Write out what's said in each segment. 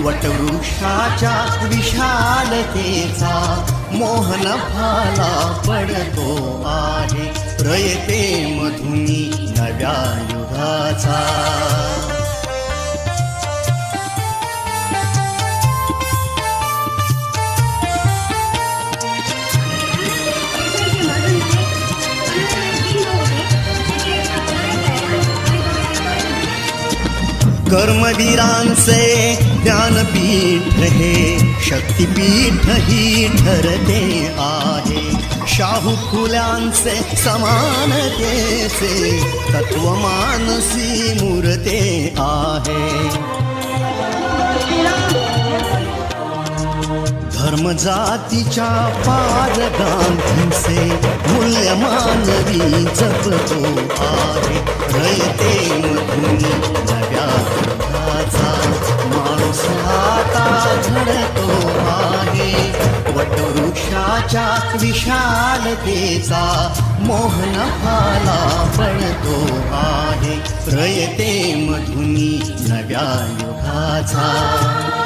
वटवृक्षाच्या विशालतेचा मोहन भाला पडतो आहे. प्रयते मधुनी नव्या युगाचा. कर्मवीरांचे ज्ञानपीठ हे शक्तिपीठ ही ठरते आहे. शाहू फुल्यांचे समानतेचे तत्वमानसी मूर्ते आहे. धर्म जातीच्या पार गांधीचे मूल्य मानवी जपतो आहे. रयते मधुनी नव्या झडतो आहे वटवृक्षाच्या विशालतेचा मोहन फाला पडतो आहे प्रयते मधुनी नव्या युगाचा.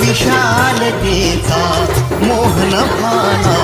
विशालतेचा मोहन भाला